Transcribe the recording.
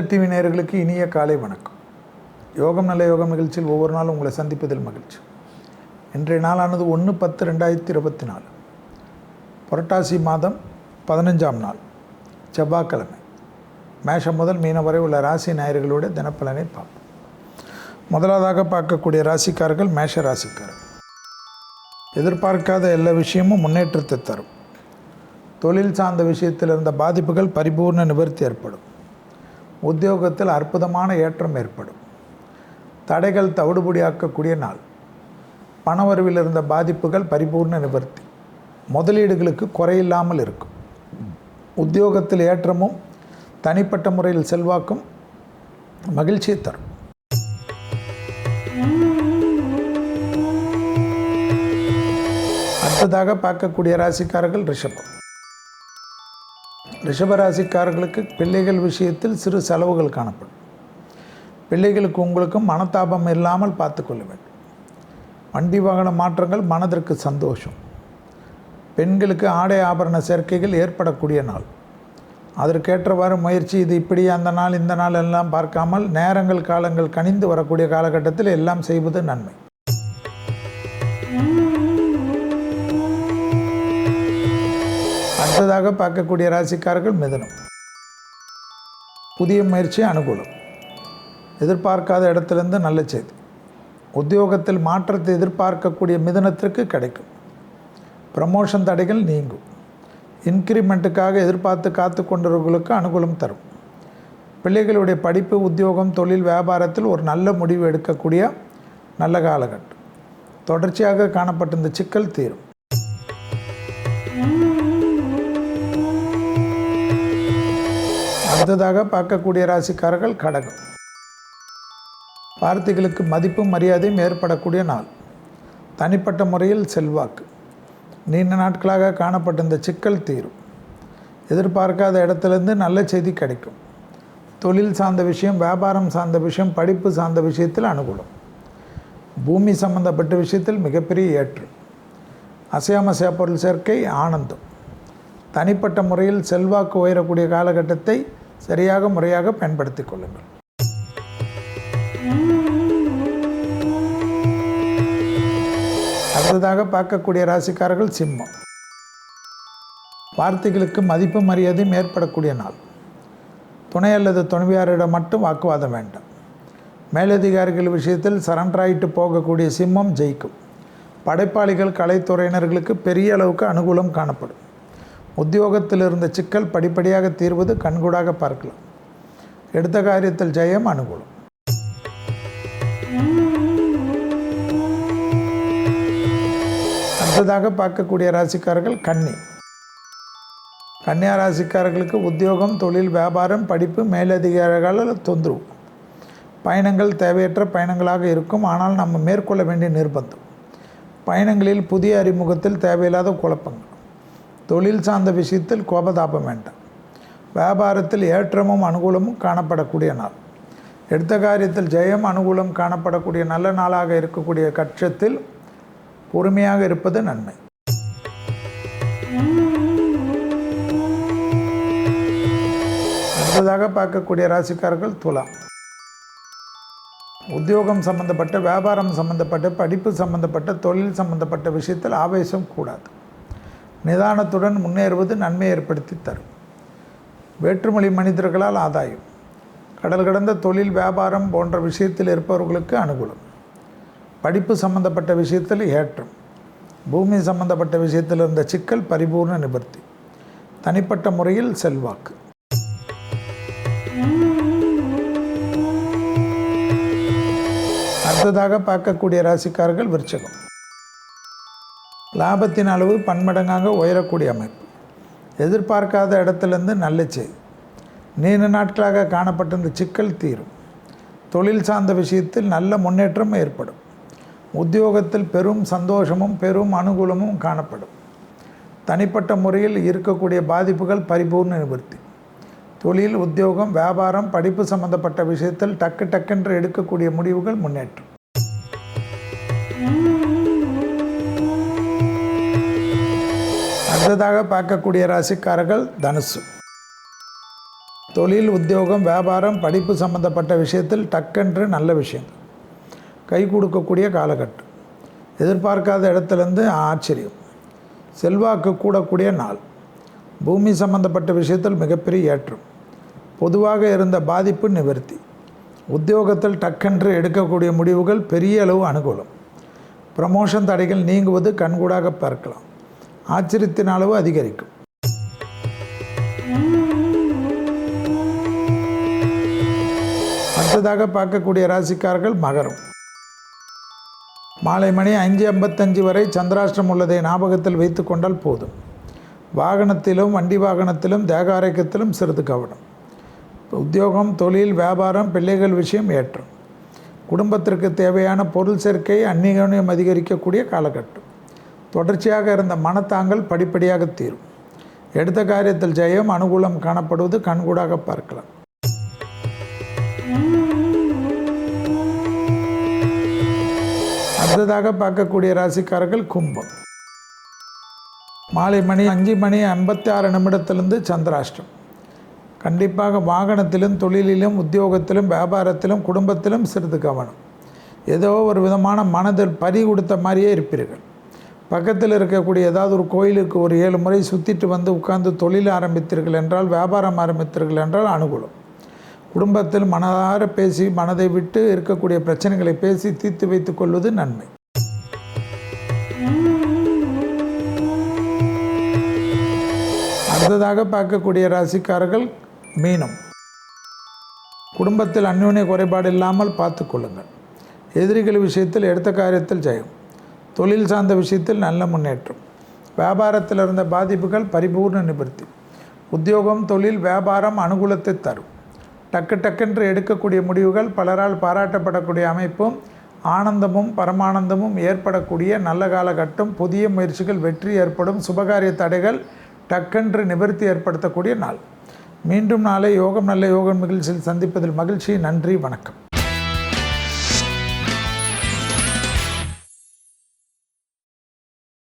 வேத டிவி நேயர்களுக்கு இனிய காலை வணக்கம். யோகம் நல்ல யோகம் நிகழ்ச்சியில் ஒவ்வொரு நாளும் உங்களை சந்திப்பதில் மகிழ்ச்சி. இன்றைய நாளானது ஒன்று பத்து ரெண்டாயிரத்தி இருபத்தி நாலு. புரட்டாசி மாதம் பதினஞ்சாம் நாள் செவ்வாய்க்கிழமை. மேஷம் முதல் மீனம் வரை உள்ள ராசி நாயர்களுடைய தினப்பலனை பார்ப்போம். முதலாவதாக பார்க்கக்கூடிய ராசிக்காரர்கள் மேஷ ராசிக்காரர்கள் எதிர்பார்க்காத எல்லா விஷயமும் முன்னேற்றத்தை தரும். தொழில் சார்ந்த விஷயத்தில் இருந்த பாதிப்புகள் பரிபூர்ண நிவர்த்தி ஏற்படும். உத்தியோகத்தில் அற்புதமான ஏற்றம் ஏற்படும். தடைகள் தவிடுபடியாக்கக்கூடிய நாள். பணவரவில் இருந்த பாதிப்புகள் பரிபூர்ண நிவர்த்தி. முதலீடுகளுக்கு குறையில்லாமல் இருக்கும். உத்தியோகத்தில் ஏற்றமும் தனிப்பட்ட முறையில் செல்வாக்கும் மகிழ்ச்சியை தரும். அடுத்ததாக பார்க்கக்கூடிய ராசிக்காரர்கள் ரிஷபம். ரிஷபராசிக்காரர்களுக்கு பிள்ளைகள் விஷயத்தில் சிறு செலவுகள் காணப்படும். பிள்ளைகளுக்கு உங்களுக்கும் மனத்தாபம் இல்லாமல் பார்த்துக்கொள்ள வேண்டும். வண்டி வாகன மாற்றங்கள் மனதிற்கு சந்தோஷம். பெண்களுக்கு ஆடை ஆபரண சேர்க்கைகள் ஏற்படக்கூடிய நாள். அதற்கேற்றவாறு முயற்சி இது இப்படி அந்த நாள் இந்த நாள் எல்லாம் பார்க்காமல் நேரங்கள் காலங்கள் கனிந்து வரக்கூடிய காலகட்டத்தில் எல்லாம் செய்வது நன்மை. அடுத்ததாக பார்க்கக்கூடிய ராசிக்காரர்கள் மிதனம். புதிய முயற்சி அனுகூலம். எதிர்பார்க்காத இடத்திலிருந்து நல்ல செய்தி. உத்தியோகத்தில் மாற்றத்தை எதிர்பார்க்கக்கூடிய மிதனத்திற்கு கிடைக்கும். ப்ரமோஷன் தடைகள் நீங்கும். இன்க்ரிமெண்ட்டுக்காக எதிர்பார்த்து காத்து கொண்டவர்களுக்கு அனுகூலம் தரும். பிள்ளைகளுடைய படிப்பு உத்தியோகம் தொழில் வியாபாரத்தில் ஒரு நல்ல முடிவு எடுக்கக்கூடிய நல்ல காலகட்டம். தொடர்ச்சியாக காணப்பட்ட இந்த சிக்கல் தீரும். அடுத்ததாக பார்க்கக்கூடிய ராசிக்காரர்கள் கடகம். வார்த்தைகளுக்கு மதிப்பும் மரியாதையும் ஏற்படக்கூடிய நாள். தனிப்பட்ட முறையில் செல்வாக்கு. நீண்ட நாட்களாக காணப்பட்ட இந்த சிக்கல் தீரும். எதிர்பார்க்காத இடத்துலேருந்து நல்ல செய்தி கிடைக்கும். தொழில் சார்ந்த விஷயம் வியாபாரம் சார்ந்த விஷயம் படிப்பு சார்ந்த விஷயத்தில் அனுகூலம். பூமி சம்பந்தப்பட்ட விஷயத்தில் மிகப்பெரிய ஏற்று. அசையாமசையா பொருள் சேர்க்கை ஆனந்தம். தனிப்பட்ட முறையில் செல்வாக்கு உயரக்கூடிய காலகட்டத்தை சரியாக முறையாக பயன்படுத்திக் கொள்ளுங்கள். அடுத்ததாக பார்க்கக்கூடிய ராசிக்காரர்கள் சிம்மம். வார்த்தைகளுக்கு மதிப்பு மரியாதையும் ஏற்படக்கூடிய நாள். துணை அல்லது துணைவியாரிடம் மட்டும் வாக்குவாதம் வேண்டாம். மேலதிகாரிகள் விஷயத்தில் சரண்டராயிட்டு போகக்கூடிய சிம்மம் ஜெயிக்கும். படைப்பாளிகள் கலைத்துறையினர்களுக்கு பெரிய அளவுக்கு அனுகூலம் காணப்படும். உத்தியோகத்தில் இருந்த சிக்கல் படிப்படியாக தீர்வது கண்கூடாக பார்க்கலாம். எடுத்த காரியத்தில் ஜெயம் அனுகூலம். அடுத்ததாக பார்க்கக்கூடிய ராசிக்காரர்கள் கன்னி. கன்னியா ராசிக்காரர்களுக்கு உத்தியோகம் தொழில் வியாபாரம் படிப்பு மேலதிகாரிகளால் தொந்தரவு. பயணங்கள் தேவையற்ற பயணங்களாக இருக்கும். ஆனால் நம்ம மேற்கொள்ள வேண்டிய நிர்பந்தம். பயணங்களில் புதிய அறிமுகத்தில் தேவையில்லாத குழப்பங்கள். தொழில் சார்ந்த விஷயத்தில் கோபதாபம் வேண்டாம். வியாபாரத்தில் ஏற்றமும் அனுகூலமும் காணப்படக்கூடிய நாள். எடுத்த காரியத்தில் ஜெயம் அனுகூலம் காணப்படக்கூடிய நல்ல நாளாக இருக்கக்கூடிய கட்சத்தில் பொறுமையாக இருப்பது நன்மை. அடுத்ததாக பார்க்கக்கூடிய ராசிக்காரர்கள் துலாம். உத்தியோகம் சம்பந்தப்பட்ட வியாபாரம் சம்பந்தப்பட்ட படிப்பு சம்பந்தப்பட்ட தொழில் சம்பந்தப்பட்ட விஷயத்தில் ஆவேசம் கூடாது. நிதானத்துடன் முன்னேறுவது நன்மை ஏற்படுத்தி தரும். வேற்றுமொழி மனிதர்களால் ஆதாயம். கடல் கடந்த தொழில் வியாபாரம் போன்ற விஷயத்தில் இருப்பவர்களுக்கு அனுகூலம். படிப்பு சம்பந்தப்பட்ட விஷயத்தில் ஏற்றம். பூமி சம்பந்தப்பட்ட விஷயத்தில் இருந்த சிக்கல் பரிபூர்ண நிவர்த்தி. தனிப்பட்ட முறையில் செல்வாக்கு. அடுத்ததாக பார்க்கக்கூடிய ராசிக்காரர்கள் விருச்சகம். லாபத்தின் அளவு பன்மடங்காக உயரக்கூடிய அமைப்பு. எதிர்பார்க்காத இடத்துலேருந்து நல்ல செய்தி நீண்ட நாட்களாக காணப்பட்டிருந்த சிக்கல் தீரும். தொழில் சார்ந்த விஷயத்தில் நல்ல முன்னேற்றம் ஏற்படும். உத்தியோகத்தில் பெரும் சந்தோஷமும் பெரும் அனுகூலமும் காணப்படும். தனிப்பட்ட முறையில் இருக்கக்கூடிய பாதிப்புகள் பரிபூர்ண நிவர்த்தி. தொழில் உத்தியோகம் வியாபாரம் படிப்பு சம்பந்தப்பட்ட விஷயத்தில் டக்கு டக்கென்று எடுக்கக்கூடிய முடிவுகள் முன்னேற்றம். அடுத்ததாக பார்க்கக்கூடிய ராசிக்காரர்கள் தனுசு. தொழில் உத்தியோகம் வியாபாரம் படிப்பு சம்பந்தப்பட்ட விஷயத்தில் டக்கென்று நல்ல விஷயம். கை கொடுக்கக்கூடிய காலகட்டம். எதிர்பார்க்காத இடத்துலேருந்து ஆச்சரியம். செல்வாக்கு கூடக்கூடிய நாள். பூமி சம்பந்தப்பட்ட விஷயத்தில் மிகப்பெரிய ஏற்றம். பொதுவாக இருந்த பாதிப்பு நிவர்த்தி. உத்தியோகத்தில் டக்கென்று எடுக்கக்கூடிய முடிவுகள் பெரிய அளவு அனுகூலம். ப்ரமோஷன் தடைகள் நீங்குவது கண்கூடாக பார்க்கலாம். ஆச்சரியத்தின் அளவு அதிகரிக்கும். அடுத்ததாக பார்க்கக்கூடிய ராசிக்காரர்கள் மகரம். மாலை மணி அஞ்சு ஐம்பத்தஞ்சு வரை சந்திராஷ்டிரம் உள்ளதை ஞாபகத்தில் வைத்து கொண்டால் போதும். வாகனத்திலும் வண்டி வாகனத்திலும் தேகாரக்கத்திலும் சிறிது கவனம். உத்தியோகம் தொழில் வியாபாரம் பிள்ளைகள் விஷயம் ஏற்றம். குடும்பத்திற்கு தேவையான பொருள் சேர்க்கை அந்நியோன்யம் அதிகரிக்கக்கூடிய காலகட்டம். தொடர்ச்சியாக இருந்த மனத்தாங்கல் படிப்படியாக தீரும். எடுத்த காரியத்தில் ஜெயம் அனுகூலம் காணப்படுவது கண்கூடாக பார்க்கலாம். அடுத்ததாக பார்க்கக்கூடிய ராசிக்காரர்கள் கும்பம். மாலை மணி அஞ்சு மணி ஐம்பத்தி ஆறு நிமிடத்திலிருந்து சந்திராஷ்டம். கண்டிப்பாக வாகனத்திலும் தொழிலிலும் உத்தியோகத்திலும் வியாபாரத்திலும் குடும்பத்திலும் சிறிது கவனம். ஏதோ ஒரு விதமான மனதில் பறி கொடுத்த மாதிரியே இருப்பீர்கள். பக்கத்தில் இருக்கக்கூடிய ஏதாவது ஒரு கோயிலுக்கு ஒரு ஏழு முறை சுற்றிட்டு வந்து உட்கார்ந்து தொழில் ஆரம்பித்தீர்கள் என்றால் வியாபாரம் ஆரம்பித்தீர்கள் என்றால் அனுகூலம். குடும்பத்தில் மனதார பேசி மனதை விட்டு இருக்கக்கூடிய பிரச்சனைகளை பேசி தீர்த்து வைத்துக் கொள்வது நன்மை. அடுத்ததாக பார்க்கக்கூடிய ராசிக்காரர்கள் மீனம். குடும்பத்தில் அந்யோன்ய குறைபாடு இல்லாமல் பார்த்து கொள்ளுங்கள். எதிரிகள் விஷயத்தில் எடுத்த காரியத்தில் ஜெயம். தொழில் சார்ந்த விஷயத்தில் நல்ல முன்னேற்றம். வியாபாரத்தில் இருந்த பாதிப்புகள் பரிபூர்ண நிவர்த்தி. உத்தியோகம் தொழில் வியாபாரம் அனுகூலத்தை தரும். டக்கு டக்கென்று எடுக்கக்கூடிய முடிவுகள் பலரால் பாராட்டப்படக்கூடிய அமைப்பும் ஆனந்தமும் பரமானந்தமும் ஏற்படக்கூடிய நல்ல காலகட்டம் புதிய முயற்சிகள் வெற்றி ஏற்படும் சுபகாரிய தடைகள் டக்கென்று நிவர்த்தி ஏற்படுத்தக்கூடிய நாள். மீண்டும் நாளை யோகம் நல்ல யோகம் நிகழ்ச்சியில் சந்திப்பதில் மகிழ்ச்சி. நன்றி வணக்கம்.